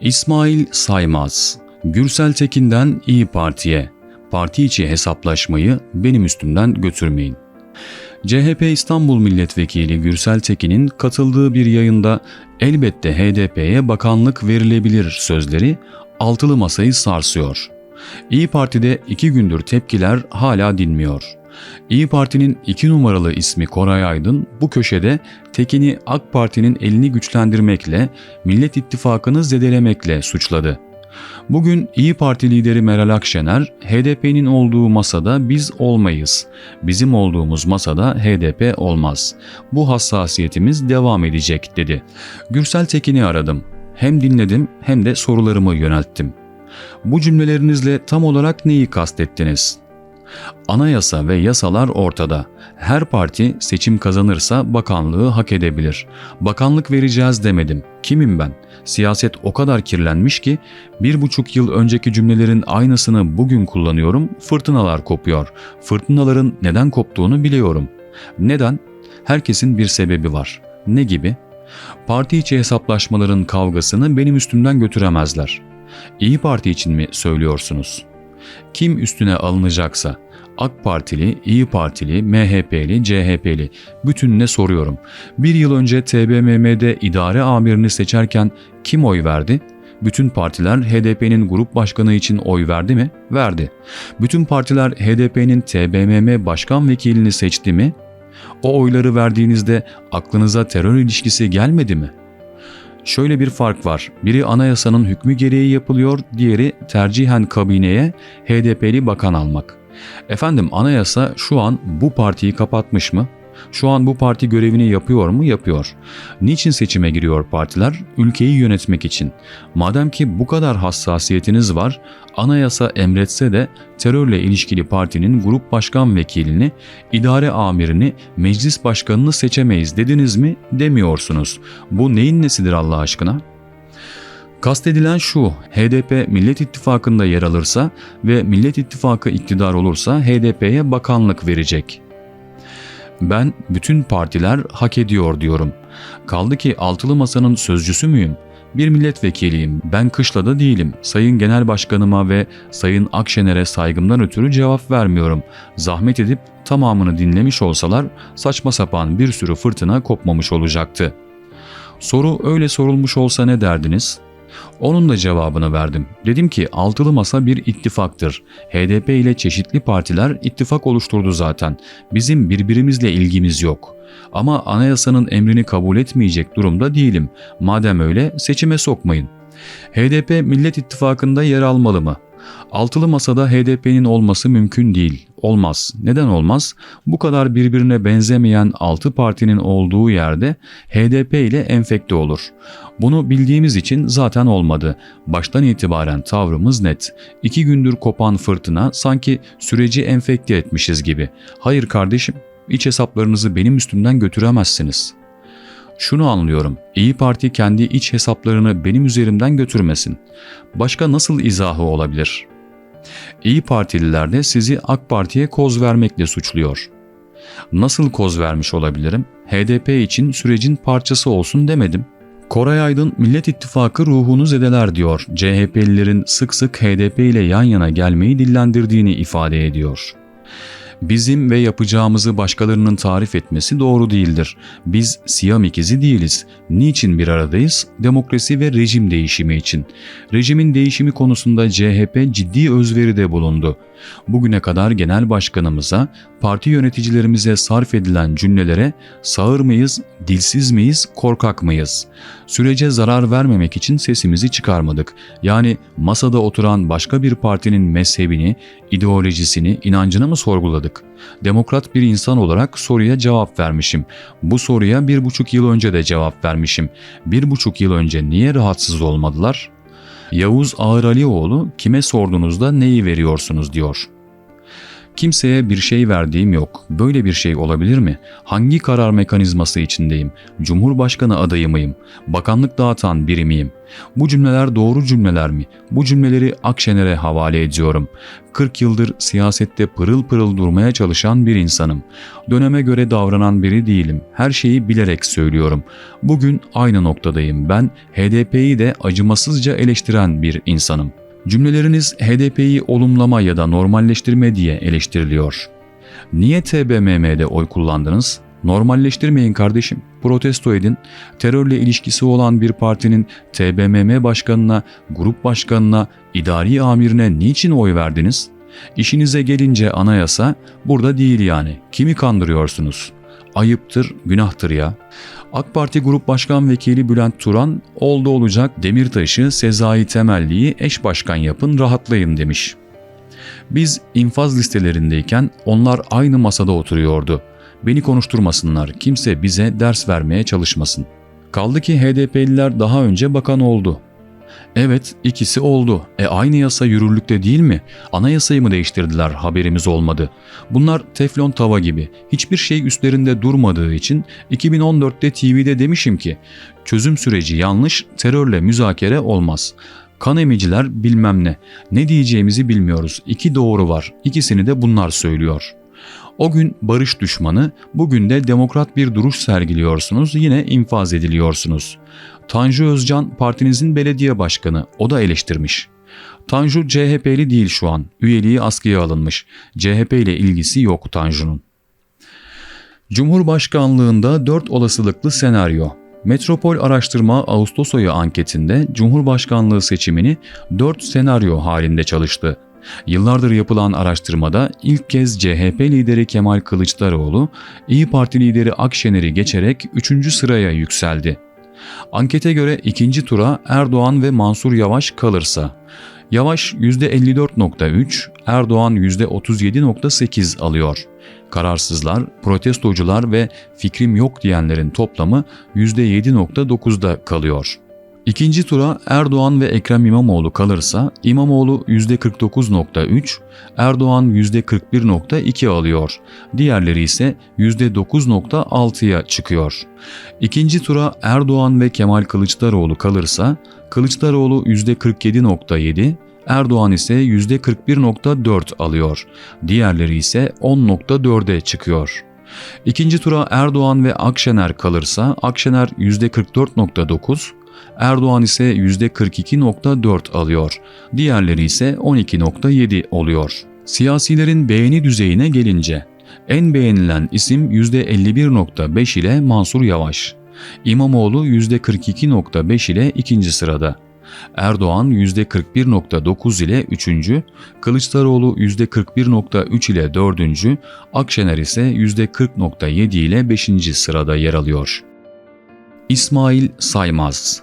İsmail Saymaz, Gürsel Tekin'den İyi Parti'ye, parti içi hesaplaşmayı benim üstümden götürmeyin. CHP İstanbul Milletvekili Gürsel Tekin'in katıldığı bir yayında elbette HDP'ye bakanlık verilebilir sözleri altılı masayı sarsıyor. İyi Parti'de iki gündür tepkiler hala dinmiyor. İyi Parti'nin iki numaralı ismi Koray Aydın bu köşede Tekin'i AK Parti'nin elini güçlendirmekle, Millet İttifakı'nı zedelemekle suçladı. Bugün İyi Parti lideri Meral Akşener, HDP'nin olduğu masada biz olmayız. Bizim olduğumuz masada HDP olmaz. Bu hassasiyetimiz devam edecek dedi. Gürsel Tekin'i aradım. Hem dinledim hem de sorularımı yönelttim. Bu cümlelerinizle tam olarak neyi kastettiniz? Anayasa ve yasalar ortada. Her parti seçim kazanırsa bakanlığı hak edebilir. Bakanlık vereceğiz demedim. Kimim ben? Siyaset o kadar kirlenmiş ki bir buçuk yıl önceki cümlelerin aynısını bugün kullanıyorum. Fırtınalar kopuyor. Fırtınaların neden koptuğunu biliyorum. Neden? Herkesin bir sebebi var. Ne gibi? Parti içi hesaplaşmaların kavgasını benim üstümden götüremezler. İyi Parti için mi söylüyorsunuz? Kim üstüne alınacaksa AK Partili, İyi Partili, MHP'li, CHP'li bütününe soruyorum. Bir yıl önce TBMM'de idare amirini seçerken kim oy verdi? Bütün partiler HDP'nin grup başkanı için oy verdi mi? Verdi. Bütün partiler HDP'nin TBMM başkan vekilini seçti mi? O oyları verdiğinizde aklınıza terör ilişkisi gelmedi mi?'' Şöyle bir fark var. Biri anayasanın hükmü gereği yapılıyor, diğeri tercihen kabineye HDP'li bakan almak. Efendim anayasa şu an bu partiyi kapatmış mı? Şu an bu parti görevini yapıyor mu? Yapıyor. Niçin seçime giriyor partiler? Ülkeyi yönetmek için. Madem ki bu kadar hassasiyetiniz var, anayasa emretse de terörle ilişkili partinin grup başkan vekilini, idare amirini, meclis başkanını seçemeyiz dediniz mi? Demiyorsunuz. Bu neyin nesidir Allah aşkına? Kastedilen şu, HDP Millet İttifakı'nda yer alırsa ve Millet İttifakı iktidar olursa HDP'ye bakanlık verecek. Ben bütün partiler hak ediyor diyorum. Kaldı ki altılı masanın sözcüsü müyüm? Bir milletvekiliyim. Ben kışlada değilim. Sayın Genel Başkanıma ve Sayın Akşener'e saygımdan ötürü cevap vermiyorum. Zahmet edip tamamını dinlemiş olsalar saçma sapan bir sürü fırtına kopmamış olacaktı. Soru öyle sorulmuş olsa ne derdiniz? Onun da cevabını verdim. Dedim ki altılı masa bir ittifaktır. HDP ile çeşitli partiler ittifak oluşturdu zaten. Bizim birbirimizle ilgimiz yok. Ama anayasanın emrini kabul etmeyecek durumda değilim. Madem öyle seçime sokmayın. HDP Millet İttifakı'nda yer almalı mı? Altılı masada HDP'nin olması mümkün değil. Olmaz. Neden olmaz? Bu kadar birbirine benzemeyen altı partinin olduğu yerde HDP ile enfekte olur. Bunu bildiğimiz için zaten olmadı. Baştan itibaren tavrımız net. İki gündür kopan fırtına sanki süreci enfekte etmişiz gibi. Hayır kardeşim, iç hesaplarınızı benim üstümden götüremezsiniz.'' Şunu anlıyorum. İyi Parti kendi iç hesaplarını benim üzerimden götürmesin. Başka nasıl izahı olabilir? İyi Partililer de sizi AK Parti'ye koz vermekle suçluyor. Nasıl koz vermiş olabilirim? HDP için sürecin parçası olsun demedim. Koray Aydın Millet İttifakı ruhunu zedeler diyor. CHP'lilerin sık sık HDP ile yan yana gelmeyi dillendirdiğini ifade ediyor. Bizim ve yapacağımızı başkalarının tarif etmesi doğru değildir. Biz Siyam ikizi değiliz. Niçin bir aradayız? Demokrasi ve rejim değişimi için. Rejimin değişimi konusunda CHP ciddi özveride bulundu. Bugüne kadar genel başkanımıza, parti yöneticilerimize sarf edilen cümlelere sağır mıyız, dilsiz miyiz, korkak mıyız? Sürece zarar vermemek için sesimizi çıkarmadık. Yani masada oturan başka bir partinin mezhebini, ideolojisini, inancını mı sorguladık? Demokrat bir insan olarak soruya cevap vermişim. Bu soruya bir buçuk yıl önce de cevap vermişim. Bir buçuk yıl önce niye rahatsız olmadılar? Yavuz Ağır Alioğlu kime sorduğunuzda neyi veriyorsunuz diyor. Kimseye bir şey verdiğim yok. Böyle bir şey olabilir mi? Hangi karar mekanizması içindeyim? Cumhurbaşkanı adayı mıyım? Bakanlık dağıtan biri miyim? Bu cümleler doğru cümleler mi? Bu cümleleri Akşener'e havale ediyorum. 40 yıldır siyasette pırıl pırıl durmaya çalışan bir insanım. Döneme göre davranan biri değilim. Her şeyi bilerek söylüyorum. Bugün aynı noktadayım. Ben HDP'yi de acımasızca eleştiren bir insanım. Cümleleriniz HDP'yi olumlama ya da normalleştirme diye eleştiriliyor. Niye TBMM'de oy kullandınız? Normalleştirmeyin kardeşim. Protesto edin. Terörle ilişkisi olan bir partinin TBMM başkanına, grup başkanına, idari amirine niçin oy verdiniz? İşinize gelince anayasa burada değil yani. Kimi kandırıyorsunuz? Ayıptır, günahtır ya. AK Parti Grup Başkan Vekili Bülent Turan, oldu olacak Demirtaş'ı Sezai Temelli'yi eş başkan yapın rahatlayın demiş. Biz infaz listelerindeyken onlar aynı masada oturuyordu. Beni konuşturmasınlar, kimse bize ders vermeye çalışmasın. Kaldı ki HDP'liler daha önce bakan oldu. Evet ikisi oldu. E aynı yasa yürürlükte değil mi? Anayasayı mı değiştirdiler haberimiz olmadı. Bunlar teflon tava gibi. Hiçbir şey üstlerinde durmadığı için 2014'te TV'de demişim ki çözüm süreci yanlış, terörle müzakere olmaz. Kan emiciler bilmem ne. Ne diyeceğimizi bilmiyoruz. İki doğru var. İkisini de bunlar söylüyor.'' O gün barış düşmanı, bugün de demokrat bir duruş sergiliyorsunuz, yine infaz ediliyorsunuz. Tanju Özcan partinizin belediye başkanı, o da eleştirmiş. Tanju CHP'li değil şu an, üyeliği askıya alınmış. CHP ile ilgisi yok Tanju'nun. Cumhurbaşkanlığında 4 olasılıklı senaryo. Metropol Araştırma Ağustos ayı anketinde Cumhurbaşkanlığı seçimini 4 senaryo halinde çalıştı. Yıllardır yapılan araştırmada ilk kez CHP lideri Kemal Kılıçdaroğlu, İyi Parti lideri Akşener'i geçerek 3. sıraya yükseldi. Ankete göre ikinci tura Erdoğan ve Mansur Yavaş kalırsa, Yavaş %54.3, Erdoğan %37.8 alıyor. Kararsızlar, protestocular ve fikrim yok diyenlerin toplamı %7.9'da kalıyor. İkinci tura Erdoğan ve Ekrem İmamoğlu kalırsa İmamoğlu %49.3, Erdoğan %41.2 alıyor. Diğerleri ise %9.6'ya çıkıyor. İkinci tura Erdoğan ve Kemal Kılıçdaroğlu kalırsa Kılıçdaroğlu %47.7, Erdoğan ise %41.4 alıyor. Diğerleri ise 10.4'e çıkıyor. İkinci tura Erdoğan ve Akşener kalırsa Akşener %44.9, Erdoğan ise %42.4 alıyor. Diğerleri ise 12.7 oluyor. Siyasilerin beğeni düzeyine gelince en beğenilen isim %51.5 ile Mansur Yavaş. İmamoğlu %42.5 ile ikinci sırada. Erdoğan %41.9 ile 3. Kılıçdaroğlu %41.3 ile 4. Akşener ise %40.7 ile 5. sırada yer alıyor. İsmail Saymaz